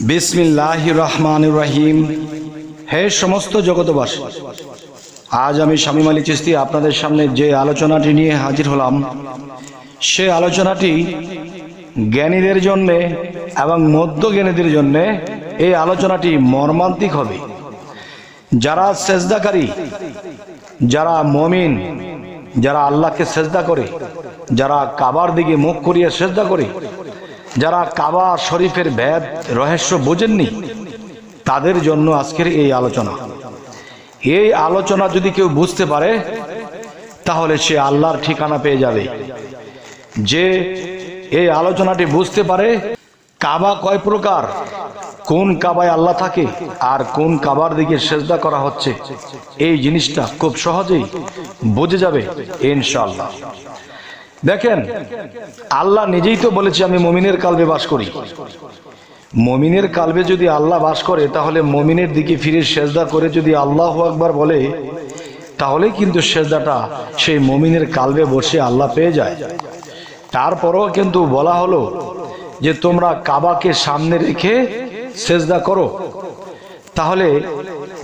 বিসমিল্লাহ রহমান রহিম হে সমস্ত জগতবাসী আজ আমি শামীম আলী চিস্তি আপনাদের সামনে যে আলোচনাটি নিয়ে হাজির হলাম, সে আলোচনাটি জ্ঞানীদের জন্যে এবং মধ্য জ্ঞানীদের জন্যে এই আলোচনাটি মর্মান্তিক হবে। যারা সেজদাকারী, যারা মমিন, যারা আল্লাহকে সেজদা করে, যারা কাবার দিকে মুখ করিয়ে সেজদা করে যারা কাবা শরীফের ভেদ, রহস্য বোঝেননি, তাদের জন্য আজকের এই আলোচনা। এই আলোচনা যদি কেউ বুঝতে পারে, তাহলে সে আল্লাহর ঠিকানা পেয়ে যাবে। যে এই আলোচনাটি বুঝতে পারে, কাবা কয় প্রকার? কোন কাবায় আল্লাহ থাকে আর কোন কাবার দিকে সেজদা করা হচ্ছে? এই জিনিসটা খুব সহজেই বুঝে যাবে ইনশাল্লাহ দেখেন, আল্লাহ নিজেই তো বলেছে, আমি মমিনের কালবে বাস করি। মমিনের কালবে যদি আল্লাহ বাস করে, তাহলে মমিনের দিকে ফিরে সেজদা করে যদি আল্লাহ আকবার বলে তাহলে কিন্তু সেজদাটা সেই মমিনের কালবে বসে আল্লাহ পেয়ে যায়। তারপরও কিন্তু বলা হলো যে, তোমরা কাবাকে সামনে রেখে সেজদা করো। তাহলে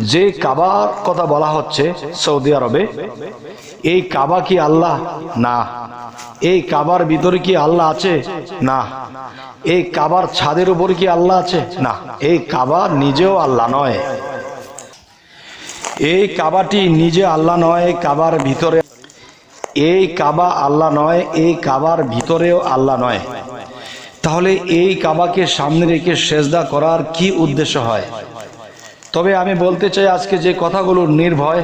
যে কাবার কথা বলা হচ্ছে সৌদি আরবে, এই কাবা কি আল্লাহ? না। এই কাবার ভিতরে কি আল্লাহ আছে? না। এই কাবার ছাদের উপর কি আল্লাহ আছে? না। এই কাবা নিজেও আল্লাহ নয়। এই কাবাটি নিজে আল্লাহ নয় কাবার ভিতরে এই কাবা আল্লাহ নয়, এই কাবার ভিতরেও আল্লাহ নয়। তাহলে এই কাবাকে সামনে রেখে সেজদা করার কি উদ্দেশ্য হয়? তবে আমি বলতে চাই আজকে যে কথাগুলো নির্ভয়,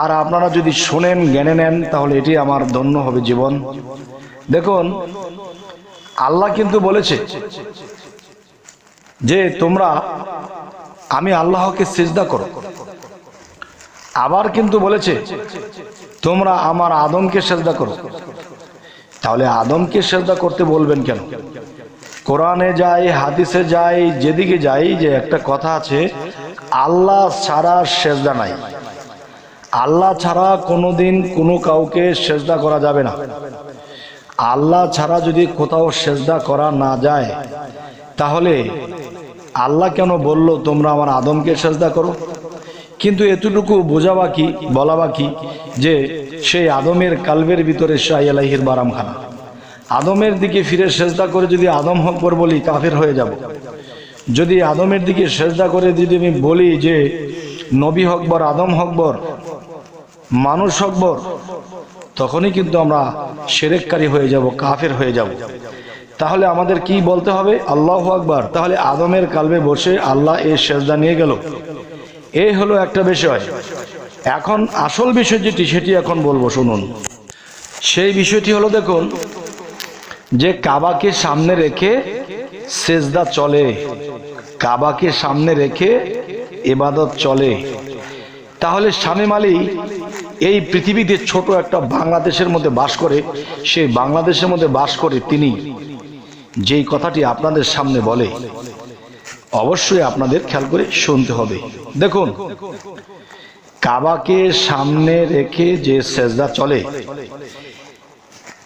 আর আপনারা যদি শোনেন জ্ঞানে নেন, তাহলে এটি আমার ধন্য হবে জীবন। দেখুন, আল্লাহ কিন্তু বলেছে যে তোমরা, আমি আল্লাহকে সিজদা করো। আবার কিন্তু বলেছে, তোমরা আমার আদমকে সেজদা করো। তাহলে আদমকে সেজদা করতে বলবেন কেন? কোরআনে যাই, হাদিসে যাই, যেদিকে যাই, যে একটা কথা আছে, আল্লাহ ছাড়া সেজদা নাই। আল্লাহ ছাড়া কোনোদিন কোনো কাউকে সেজদা করা যাবে না। আল্লাহ ছাড়া যদি কোথাও সেজদা করা না যায়, তাহলে আল্লাহ কেন বলল, তোমরা আমার আদমকে সেজদা করো? কিন্তু এতটুকু বোঝা বাকি, বলা বাকি, যে সেই আদমের কালবের ভিতরে শাহ আলাহির বারামখানা। আদমের দিকে ফিরে সেজদা করে যদি আদম হকবর বলি, কাফের হয়ে যাব। যদি আদমের দিকে সেজদা করে যদি আমি বলি যে, নবী হকবর আদম হকবর মানুষ হকবর তখনই কিন্তু আমরা সেরেককারী হয়ে যাব, কাফের হয়ে যাব। তাহলে আমাদের কি বলতে হবে? আল্লাহ আকবার। তাহলে আদমের কালবে বসে আল্লাহ এই সেজদা নিয়ে গেল। এই হলো একটা বিষয়। এখন আসল বিষয় যেটি সেটি এখন বলব, শুনুন। সেই বিষয়টি হলো, দেখুন যে কাবাকে সামনে রেখে সেজদা চলে, কাবাকে সামনে রেখে এবাদত চলে। তাহলে শামীম আলী এই পৃথিবীতে ছোট একটা বাংলাদেশের মধ্যে বাস করে, সেই বাংলাদেশের মধ্যে বাস করে তিনি যেই কথাটি আপনাদের সামনে বলে, অবশ্যই আপনাদের খেয়াল করে শুনতে হবে। দেখুন, কাবাকে সামনে রেখে যে সেজদা চলে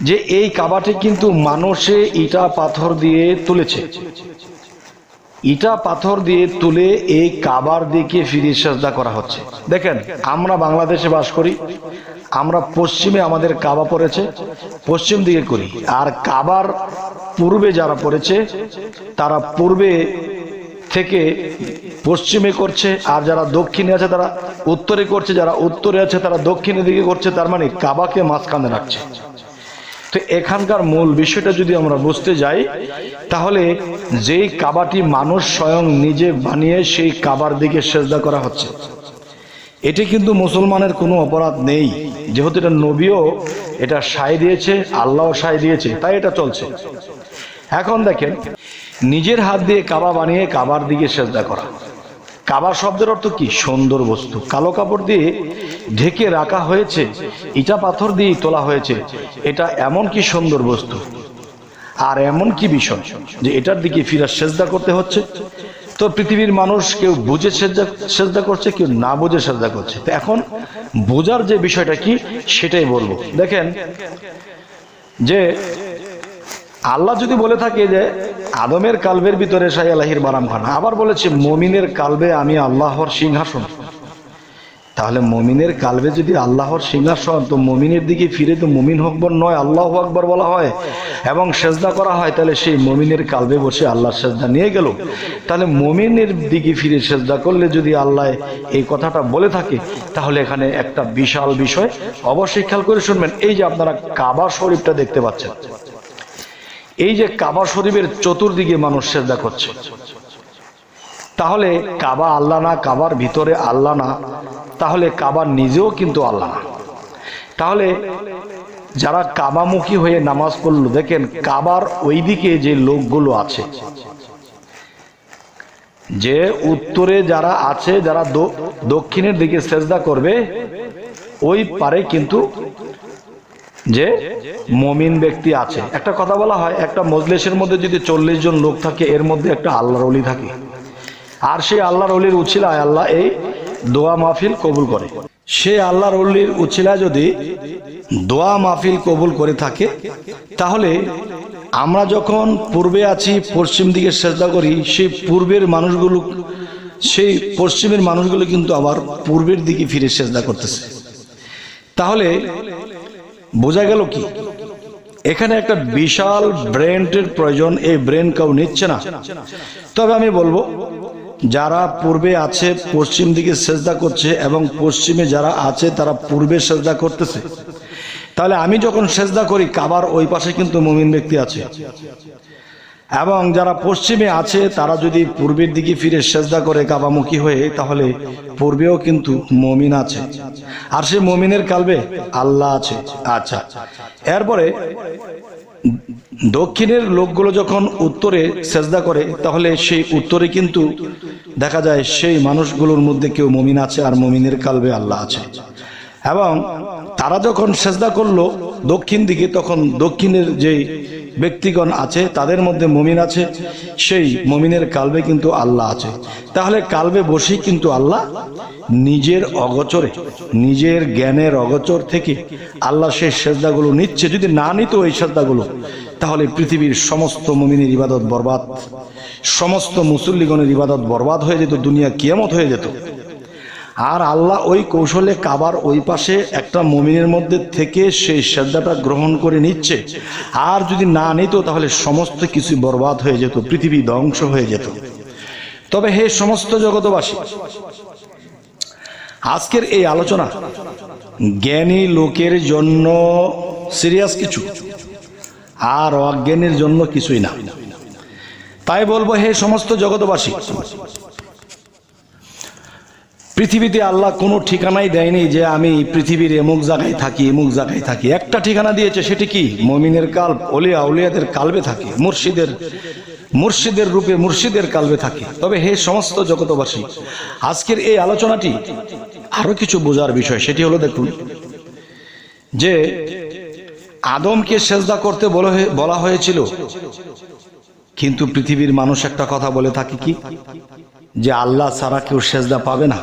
যে এই কাবাটি কিন্তু মানুষে ইটা পাথর দিয়ে তুলেছে। ইটা পাথর দিয়ে তুলে এই কাবার দিকে ফিরে সেজদা করা হচ্ছে। দেখেন, আমরা বাংলাদেশে বাস করি, আমরা পশ্চিমে আমাদের কাবা পড়েছে, পশ্চিম দিকে করি। আর কাবার পূর্বে যারা পড়েছে, তারা পূর্বে থেকে পশ্চিমে করছে, আর যারা দক্ষিণে আছে তারা উত্তরে করছে, যারা উত্তরে আছে তারা দক্ষিণের দিকে করছে, তার মানে কাবাকে মাঝখানে রাখছে। তো এখানকার মূল বিষয়টা যদি আমরা বুঝতে যাই, তাহলে যেই কাবাটি মানুষ স্বয়ং নিজে বানিয়ে সেই কাবার দিকে সেজদা করা হচ্ছে। এটি কিন্তু মুসলমানের কোনো অপরাধ নেই। যেহেতু এটা নবীও এটা সায় দিয়েছে আল্লাহ সায় দিয়েছে, তাই এটা চলছে। এখন দেখেন, নিজের হাত দিয়ে কাবা বানিয়ে কাবার দিকে সেজদা করা। কাবা শব্দের অর্থ কি? সুন্দর বস্তু। কালো কাপড় দিয়ে ঢেকে রাখা হয়েছে, ইটা পাথর দিয়ে তোলা হয়েছে। এটা এমন কি সুন্দর বস্তু? আর এমন কি বিষয় যে এটার দিকে ফিরা সেজদা করতে হচ্ছে? তো পৃথিবীর মানুষ কেউ বুঝে সেজদা সেজদা করছে, কেউ না বুঝে সেজদা করছে। তো এখন বোঝার যে বিষয়টা কি, সেটাই বলব। দেখেন যে আল্লাহ যদি বলে থাকে যে, আদমের কালবের ভিতরে সাই আলাহির বারাম খানা আবার বলেছে, মমিনের কালবে আমি আল্লাহর সিংহাসন। তাহলে মমিনের কালবে যদি আল্লাহর সিংহাসন, তো মমিনের দিকে ফিরে তো মমিন হকবর নয়, আল্লাহ আকবর বলা হয়। এবং সেজদা করা হয়, তাহলে সেই মমিনের কালবে বসে আল্লাহর সেজদা নিয়ে গেল। তাহলে মমিনের দিকে ফিরে সেজদা করলে যদি আল্লাহ এই কথাটা বলে থাকে, তাহলে এখানে একটা বিশাল বিষয়। অবশ্যই খেয়াল করে শুনবেন, এই যে আপনারা কাবা শরীফটা দেখতে পাচ্ছেন। এই যে কাবা শরীফের চতুর্দিকে মানুষ সেজদা করছে। তাহলে কাবা আল্লাহ না, কাবার ভিতরে আল্লাহ না, তাহলে কাবার নিজেও কিন্তু আল্লাহ না। তাহলে যারা কাবামুখী হয়ে নামাজ পড়ল, দেখেন কাবার ওইদিকে যে লোকগুলো আছে, যে উত্তরে যারা আছে, যারা দক্ষিণের দিকে সেজদা করবে, ওই পারে কিন্তু যে মমিন ব্যক্তি আছে। একটা কথা বলা হয়, একটা মজলিসের মধ্যে যদি চল্লিশ জন লোক থাকে, এর মধ্যে একটা আল্লাহর অলি থাকে। আর সেই আল্লাহর অলির উছিলায় আল্লাহ এই দোয়া মাহফিল কবুল করে। সে আল্লাহর অলির উছিলায় যদি দোয়া মাহফিল কবুল করে থাকে, তাহলে আমরা যখন পূর্বে আছি, পশ্চিম দিকে চেষ্টা করি, সেই পূর্বের মানুষগুলো, সেই পশ্চিমের মানুষগুলো কিন্তু আবার পূর্বের দিকে ফিরে চেষ্টা করতেছে। তাহলে বোঝা গেল কি? এখানে একটা বিশাল ব্রেন্ডের প্রয়োজন, এই ব্রেন কেউ নিচ্ছে না। তবে আমি বলব, যারা পূর্বে আছে, পশ্চিম দিকে সেজদা করছে এবং পশ্চিমে যারা আছে, তারা পূর্বে সেজদা করতেছে। তাহলে আমি যখন সেজদা করি, কাবার ওই পাশে কিন্তু মুমিন ব্যক্তি আছে। এবং যারা পশ্চিমে আছে, তারা যদি পূর্বের দিকে ফিরে সেজদা করে কাবামুখী হয়ে, তাহলে পূর্বেও কিন্তু মমিন আছে। আর সে মমিনের কালবে আল্লাহ আছে। আচ্ছা এরপরে দক্ষিণের লোকগুলো যখন উত্তরে সেজদা করে, তাহলে সেই উত্তরে কিন্তু দেখা যায় সেই মানুষগুলোর মধ্যে কেউ মমিন আছে আর মমিনের কালবে আল্লাহ আছে। এবং তারা যখন সেজদা করল দক্ষিণ দিকে, তখন দক্ষিণের যেই ব্যক্তিগণ আছে, তাদের মধ্যে মমিন আছে, সেই মমিনের কালবে কিন্তু আল্লাহ আছে। তাহলে কালবে বসেই কিন্তু আল্লাহ নিজের অগচরে, নিজের জ্ঞানের অগচর থেকে আল্লাহ সেই সেজদাগুলো নিচ্ছে। যদি না নিত এই সেজদাগুলো, তাহলে পৃথিবীর সমস্ত মমিনের ইবাদত বরবাদ, সমস্ত মুসল্লিগণের ইবাদত বরবাদ হয়ে যেত, দুনিয়া কিয়ামত হয়ে যেত। আর আল্লাহ ওই কৌশলে কাবার ওই পাশে একটা মমিনের মধ্যে থেকে সেই শ্রদ্ধাটা গ্রহণ করে নিচ্ছে। আর যদি না নিত, তাহলে সমস্ত কিছু বরবাদ হয়ে যেত, পৃথিবী ধ্বংস হয়ে যেত। তবে হে সমস্ত জগতবাসী আজকের এই আলোচনা জ্ঞানী লোকের জন্য সিরিয়াস কিছু, আর অজ্ঞানের জন্য কিছুই না। তাই বলব, হে সমস্ত জগতবাসী পৃথিবীতে আল্লাহ কোনো ঠিকানাই দেয়নি যে আমি পৃথিবীর এমুক জায়গায় থাকি এমুক জায়গায় থাকি। একটা ঠিকানা দিয়েছে, সেটি কি? মমিনের কাল অলিয়া, উলিয়াদের কালবে থাকে, মুর্শিদের মুর্শিদের রূপে মুর্শিদের কালবে থাকে। তবে হে সমস্ত জগতবাসী আজকের এই আলোচনাটি আরও কিছু বোঝার বিষয়, সেটি হলো দেখুন, যে আদমকে সেজদা করতে বলা হয়েছিল, কিন্তু পৃথিবীর মানুষ একটা কথা বলে থাকে কি? যে আল্লাহ ছাড়া কেউ সেজদা পাবে না।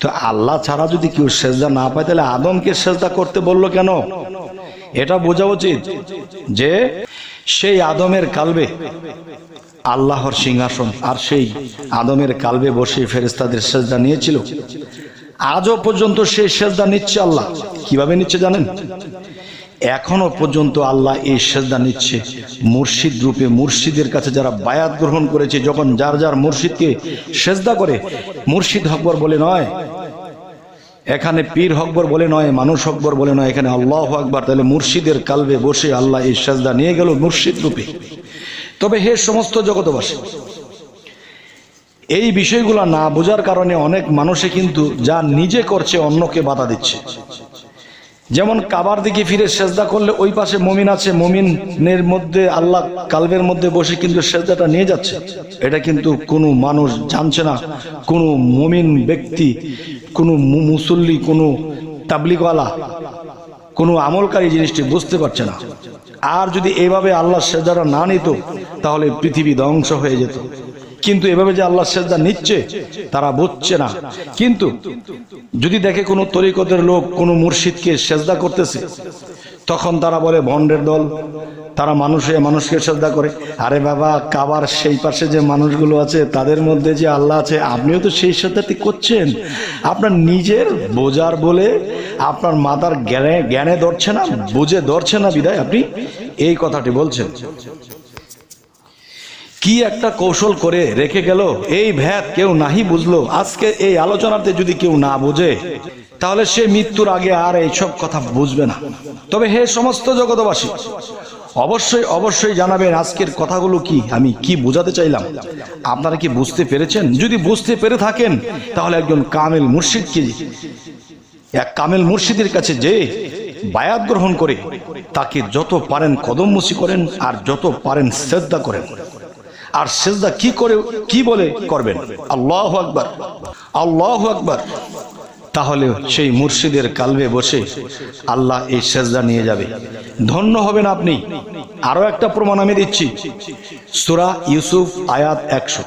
তো আল্লাহ ছাড়া যদি কেউ সেজদা না পায়, তাহলে আদমকে সেজদা করতে বলল কেন? এটা বোঝা উচিত যে সেই আদমের কালবে আল্লাহর সিংহাসন আর সেই আদমের কালবে বসে ফেরেস্তাদের সেজদা নিয়েছিল। আজও পর্যন্ত সেই সেজদা নিচ্ছে আল্লাহ। কীভাবে নিচ্ছে জানেন? এখনও পর্যন্ত আল্লাহ এই সেজদা নিচ্ছে। মুর্শিদ রূপে মুর্শিদের কাছে যারা বায়াত গ্রহণ করেছে, যখন যার যার মুর্শিদকে সেজদা করে, মুর্শিদ হকবর বলে নয়, এখানে পীর হকবর বলে নয়, মানুষ হকবর বলে নয়, এখানে আল্লাহ আকবর। তাহলে মুর্শিদের কালবে বসে আল্লাহ এই সেজদা নিয়ে গেল মুর্শিদ রূপে। তবে হে সমস্ত জগতবাসী এই বিষয়গুলো না বোঝার কারণে অনেক মানুষে কিন্তু যা নিজে করছে অন্যকে বাধা দিচ্ছে। যেমন কাবার দিকে ফিরে সেজদা করলে ওই পাশে মমিন আছে, মমিনের মধ্যে আল্লাহ কালবের মধ্যে বসে কিন্তু সেজদাটা নিয়ে যাচ্ছে। এটা কিন্তু কোনো মানুষ জানছে না, কোনো মমিন ব্যক্তি, কোনো মুসল্লি, কোনো তাবলিগওয়ালা, কোনো আমলকারী জিনিসটি বুঝতে পারছে না। আর যদি এভাবে আল্লাহ সেজারা না নিত, তাহলে পৃথিবী ধ্বংস হয়ে যেত। কিন্তু এভাবে যে আল্লাহ সেজদা নিচ্ছে, তারা বুঝছে না। কিন্তু যদি দেখে কোনো তরিকতের লোক, কোনো মুর্শিদকে সেজদা করতেছে, তখন তারা বলে, ভণ্ডের দল। তারা মানুষে, মানুষকে শ্রদ্ধা করে। আরে বাবা, কাবার সেই পাশে যে মানুষগুলো আছে, তাদের মধ্যে যে আল্লাহ আছে, আপনিও তো সেই শ্রদ্ধাটি করছেন। আপনার নিজের বোঝার বলে আপনার মাতার জ্ঞানে জ্ঞানে ধরছে না, বুঝে ধরছে না বিদায়। আপনি এই কথাটি বলছেন। কি একটা কৌশল করে রেখে গেল? এই ভ্যাদ কেউ নাহি বুঝলো। আজকে এই আলোচনাতে যদি কেউ না বোঝে, তাহলে সে মৃত্যুর আগে আর এইসব কথা বুঝবে না। তবে হে সমস্ত জগতবাসী অবশ্যই অবশ্যই জানাবেন আজকের কথাগুলো কি, আমি কি বোঝাতে চাইলাম। আপনারা কি বুঝতে পেরেছেন? যদি বুঝতে পেরে থাকেন, তাহলে একজন কামেল মুর্শিদকে, এক কামেল মুর্শিদের কাছে যে বায়াত গ্রহণ করে, তাকে যত পারেন কদম মুসি করেন আর যত পারেন শ্রদ্ধা করেন। আর সেজদা কি করে, কি বলে করবেন? আল্লাহ আকবার। আল্লাহ আকবার। তাহলে সেই মুর্শিদের কালবে বসে আল্লাহ এই সেজদা নিয়ে যাবে। ধন্য হবেন আপনি। আরও একটা প্রমাণ আমি দিচ্ছি। সুরা ইউসুফ, আয়াত একশো।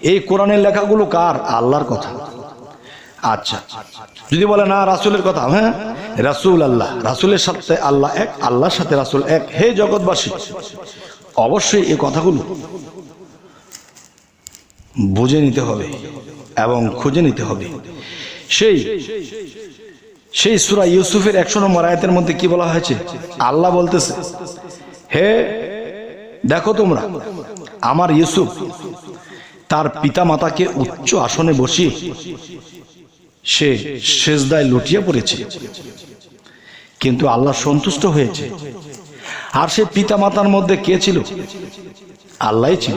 এই কোরআনের লেখাগুলো কার? আল্লাহর কথা। আচ্ছা। যদি বলে, না, রাসুলের কথা। হ্যাঁ? রাসুল আল্লাহ। রাসুলের সাথে আল্লাহ এক, আল্লাহর সাথে রাসুল এক। হে জগৎবাসী অবশ্যই এ কথাগুলো বুঝে নিতে হবে এবং খুঁজে নিতে হবে। সেই সেই সুরা ইউসুফের একশো নম্বর আয়াতের মধ্যে কি বলা হয়েছে? আল্লাহ বলতেছে, হে, দেখো তোমরা, আমার ইউসুফ তার পিতা মাতাকে উচ্চ আসনে বসিয়ে সে সেজদায় লুটিয়ে পড়েছে। কিন্তু আল্লাহ সন্তুষ্ট হয়েছে। আর সে পিতামাতার মধ্যে কে ছিল? আল্লাহ ছিল।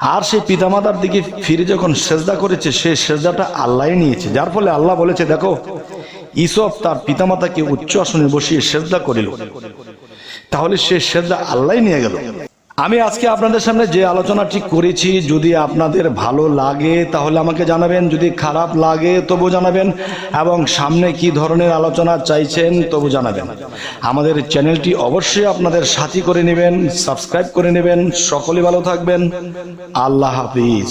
আর সে পিতামাতার দিকে ফিরে যখন সেজদা করেছে, সে সেজদাটা আল্লাহ নিয়েছে। যার ফলে আল্লাহ বলেছে, দেখো, ইসব তার পিতামাতাকে উচ্চ আসনে বসিয়ে সেজদা করিল। তাহলে সে সেজদা আল্লাহ নিয়ে গেল। আমি আজকে আপনাদের সামনে যে আলোচনাটি করেছি, যদি আপনাদের ভালো লাগে, তাহলে আমাকে জানাবেন। যদি খারাপ লাগে তবু জানাবেন। এবং সামনে কি ধরনের আলোচনা চাইছেন তবু জানাবেন। আমাদের চ্যানেলটি অবশ্যই আপনাদের সাথী করে নেবেন, সাবস্ক্রাইব করে নেবেন। সকলে ভালো থাকবেন। আল্লাহ হাফিজ।